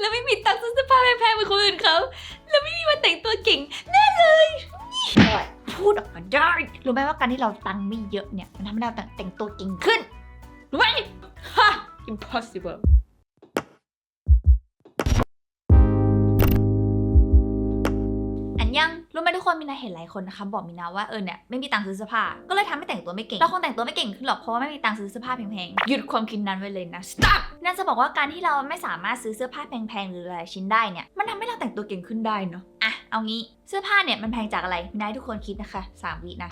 แล้วไม่มีตังค์ซื้อเสื้อผ้าแพงๆเหมือนคนอื่นเขาแล้วไม่มีวันแต่งตัวเก่งแน่เลยพูดออกมาได้รู้ไหมว่าการที่เราตังค์ไม่เยอะเนี่ยมันทำให้เราแต่งตัวเก่งขึ้นรู้ไหมฮะ impossible ไหมทุกคนมีนาเห็นหลายคนนะคะบอกมีนาว่าเออเนี่ยไม่มีตังค์ซื้อเสื้อผ้าก็เลยทำให้แต่งตัวไม่เก่งเราคงแต่งตัวไม่เก่งขึ้นหรอกเพราะว่าไม่มีตังค์ซื้อเสื้อผ้าแพงๆหยุดความคิดนั้นไว้เลยนะ stop น่าจะบอกว่าการที่เราไม่สามารถซื้อเสื้อผ้าแพงๆหรือหลายชิ้นได้เนี่ยมันทำให้เราแต่งตัวเก่งขึ้นได้เนาะอะเอางี้เสื้อผ้าเนี่ยมันแพงจากอะไรมีนาให้ทุกคนคิดนะคะสามวินะ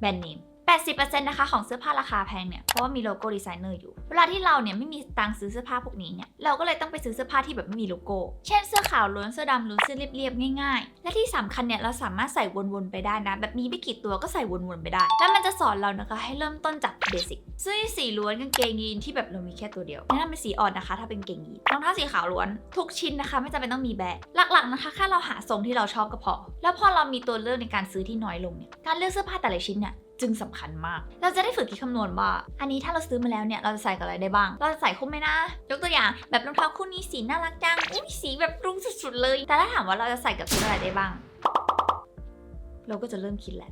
แบรนด์เนม 80%นะคะของเสื้อผ้าราคาแพงเนี่ย เพราะว่ามีโลโก้ดีไซเนอร์อยู่ เวลาที่เราเนี่ยไม่มีตังค์ซื้อเสื้อผ้าพวกนี้เนี่ย เราก็เลยต้องไปซื้อเสื้อผ้าที่แบบไม่มีโลโก้ เช่นเสื้อขาวล้วน เสื้อดำล้วน เสื้อเรียบๆง่ายๆ และที่สำคัญเนี่ยเราสามารถใส่วนๆไปได้นะ แบบมีไม่กี่ตัวก็ใส่วนๆไปได้ แล้วมันจะสอนเรานะคะให้เริ่มต้นจากเบสิกเสื้อสีล้วนกางเกงยีนที่แบบเรามีแค่ตัวเดียวแนะนำเป็นสีอ่อนนะคะ ถ้าเป็นกางเกงยีนรองเท้าสีขาวล้วนทุกชิ้นนะคะ ไม่จำเป็นต้องมีแบรนด์หลักๆนะคะแค่เราหาทรงที่เราชอบก็พอ แล้วพอเรามีตัวเลือกในการซื้อที่น้อยลงเนี่ยการเลือกเสื้อผ้าแต่ละชิ้นเนี่ย จึงสำคัญมาก เราจะได้ฝึกคิดคำนวณว่า อันนี้ถ้าเราซื้อมาแล้วเนี่ย เราจะใส่กับอะไรได้บ้าง เราจะใส่คุ้มไหมนะ ยกตัวอย่าง แบบรองเท้าคู่นี้สีน่ารักจัง อุ้ยสีแบบรุ้งสุดๆเลย แต่ถ้าถามว่าเราจะใส่กับชุดอะไรได้บ้าง เราก็จะเริ่มคิดแหละ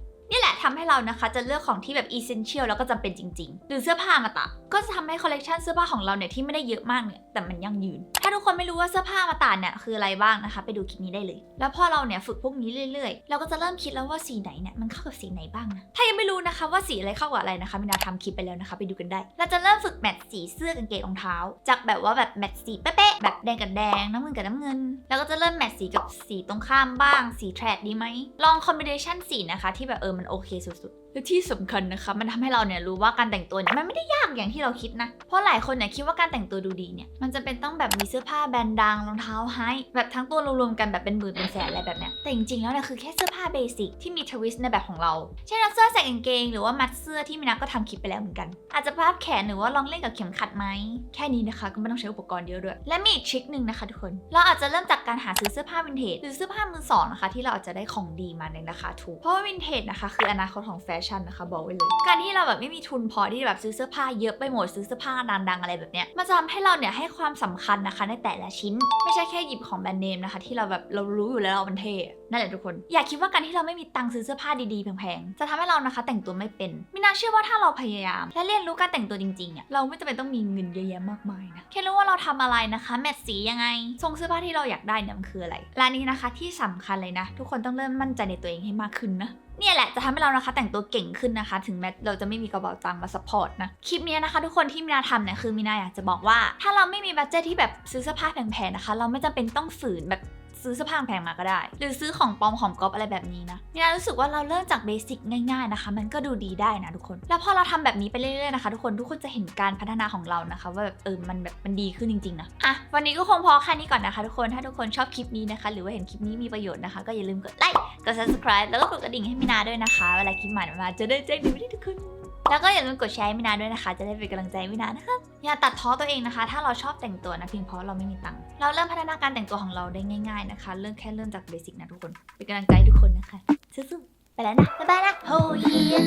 ทำให้เรานะคะ จะเลือกของที่แบบ essential แล้วก็จำเป็นจริง ๆ หรือเสื้อผ้ามาตะ ก็จะทำให้คอลเลกชันเสื้อผ้าของเราเนี่ยที่ไม่ได้เยอะมากเนี่ยแต่มันยั่งยืน ถ้าทุกคนไม่รู้ว่าเสื้อผ้ามาตะเนี่ยคืออะไรบ้างนะคะ ไปดูคลิปนี้ได้เลย แล้วพอเราเนี่ยฝึกพวกนี้เรื่อยๆ เราก็จะเริ่มคิดแล้วว่าสีไหนเนี่ยมันเข้ากับสีไหนบ้างนะถ้ายังไม่รู้นะคะว่าสีอะไรเข้ากับอะไรนะคะมินาทำคลิปไปแล้วนะคะ ไปดูกันได้ เราจะเริ่มฝึกแมทสีเสื้อกางเกงรองเท้า จากแบบว่าแบบแมทสีเป๊ะๆแบบแดงกับแดงน้ำเงินกับน้ำเงิน แล้วก็จะเริ่มแมทสีกับสีตรงข้ามบ้างสีแทรดดีไหมลองคอมบิเนชันสีนะคะที่แบบเออมันโอเค警察และที่สำคัญนะคะมันทำให้เราเนี่ยรู้ว่าการแต่งตัวเนี่ยมันไม่ได้ยากอย่างที่เราคิดนะ เพราะหลายคนเนี่ยคิดว่าการแต่งตัวดูดีเนี่ยมันจะเป็นต้องแบบมีเสื้อผ้าแบรนด์ดังรองเท้าไฮแบบทั้งตัวรวมๆกันแบบเป็นหมื่นเป็นแสนอะไรแบบเนี้ยแต่จริงๆแล้วเนี่ยคือแค่เสื้อผ้าเบสิกที่มีทวิสต์ในแบบของเราเช่นเราเสื้อใส่กางเกง หรือว่ามัดเสื้อที่มินาก็ทำคลิปไปแล้วเหมือนกัน อาจจะพับแขนหรือว่าลองเล่นกับเข็มขัดไหมแค่นี้นะคะก็ไม่ต้องใช้อุปกรณ์เยอะด้วย และมีอีกทริคหนึ่งนะคะทุกคน เราอาจจะเริ่มจากการหาซื้อเสื้อผ้าวินเทจหรือเสื้อผ้ามือสองนะคะที่เราอาจจะได้ของดีมาในราคาถูกเพราะว่าวินเทจนะคะคืออนาคตของแฟชนนะคะบอกไว้เลย การที่เราแบบไม่มีทุนพอที่แบบซื้อเสื้อผ้าเยอะไปหมดซื้อเสื้อผ้าดังๆอะไรแบบเนี้ยมันจะทำให้เราเนี่ยให้ความสำคัญนะคะในแต่ละชิ้น ไม่ใช่แค่หยิบของแบรนด์เนมนะคะที่เราแบบเรารู้อยู่แล้วเรามันเท่นั่นแหละทุกคน อย่าคิดว่าการที่เราไม่มีตังค์ซื้อเสื้อผ้าดีๆแพงๆจะทำให้เรานะคะ แต่งตัวไม่เป็นมินาเชื่อว่าถ้าเราพยายาม และเรียนรู้การแต่งตัวจริงๆเนี่ยเราไม่จำเป็นต้องมีเงินเยอะแยะมากมายนะแค่รู้ว่าเราทำอะไรนะคะแมทสียังไงทรงเสื้อผ้าที่เราอยากได้เนี่ยมันคืออะไรและนี้นะคะที่สำคัญเลยนะ ทุกคนต้องเริ่มมั่นใจในตัวเองให้มากขึ้นนะ เนี่ยแหละจะทำให้เรานะคะแต่งตัวเก่งขึ้นนะคะ ถึงแม้เราจะไม่มีกระเป๋าตังค์มาสปอร์ตนะ คลิปนี้นะคะ ทุกคนที่มินาทำเนี่ยคือมินาอยากจะบอกว่า ถ้าเราไม่มีบัตเจตที่แบบซื้อเสื้อผ้าแพงๆนะคะ เราไม่จำเป็นต้องฝืนแบบ ซื้อเสื้อผ้าแพงมาก็ได้ หรือซื้อของปลอมของก๊อปอะไรแบบนี้นะมินารู้สึกว่าเราเริ่มจากเบสิกง่ายๆนะคะ มันก็ดูดีได้นะทุกคน แล้วพอเราทำแบบนี้ไปเรื่อยๆนะคะ ทุกคนทุกคนจะเห็นการพัฒนาของเรานะคะ ว่าแบบเออมันแบบมันดีขึ้นจริงๆนะอะวันนี้ก็คงพอแค่นี้ก่อนนะคะ ทุกคนถ้าทุกคนชอบคลิปนี้นะคะ หรือว่าเห็นคลิปนี้มีประโยชน์นะคะ ก็อย่าลืมกดไลค์กด subscribe แล้วก็กดกระดิ่งให้มินาด้วยนะคะ เวลาคลิปใหม่มาจะได้แจ้งดูวิธีทุกคน แล้วก็อย่าลืมกดแชร์ให้มินาด้วยนะคะ จะได้เป็นกำลังใจให้มินานะคะอย่าตัดท้อตัวเองนะคะ ถ้าเราชอบแต่งตัวนะเพียงเพราะเราไม่มีตังค์เราเริ่มพัฒนาการแต่งตัวของเราได้ง่ายๆนะคะ เริ่มแค่เริ่มจากเบสิกนะทุกคนเป็นกำลังใจให้ทุกคนนะคะสู้ๆไปแล้วนะบ๊ายบายนะ Oh yeah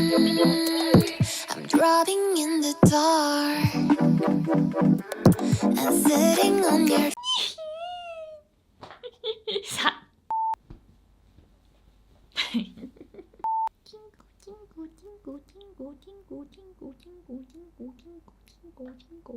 I'm driving in the dark and sitting on your สัตว์จิงกูจิงกูจิงกู จิงกูจิงกูจิงกู